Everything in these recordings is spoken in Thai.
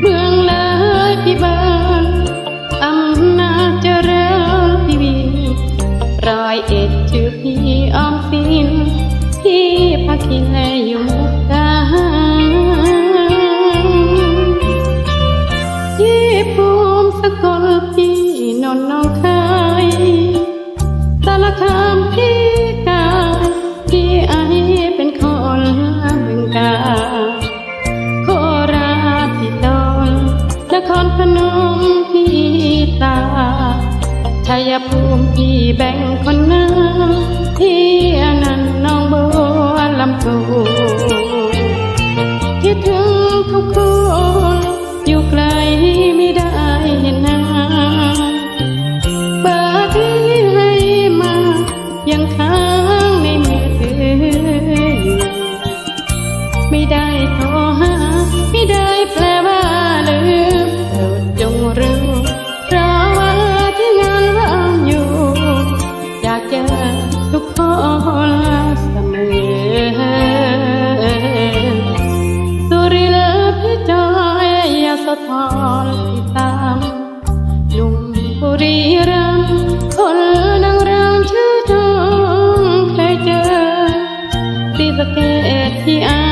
เมืองเลยพี่บ้านอำนาจเจริญพี่วินรอยเอ็ดชื่อพี่ออมสินพี่พักกินแลอยู่มุกดาหยี่ภูมสกลพี่นอนน้องคาต่ละคำมพี่ ยภูมิพี่แบ่งคนหน้า ទុក្ខលាសមេសុរិលភិតាយសថនតាមលំពុរីរាំខលនឹងរាំជឿតងផ្លែជើទីសកេតជាអា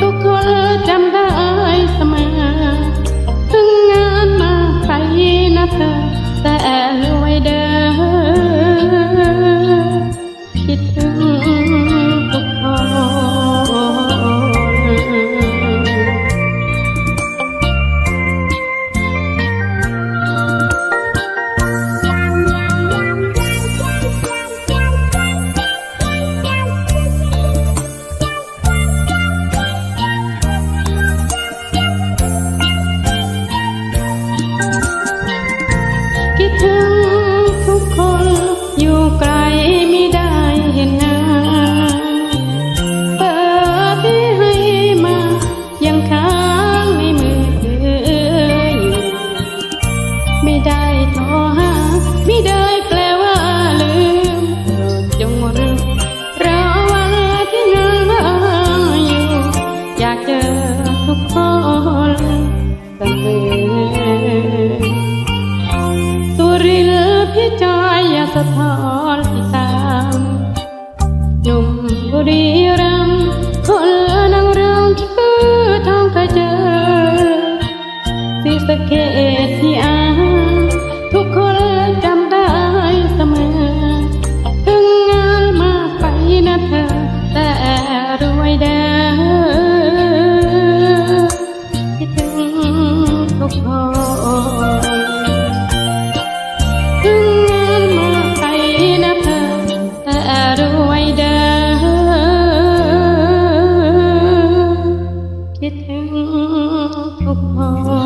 ទុក្ខចាំដែរ ทอนที่ตามหนุ่มบุรี คิดถึงทุกคน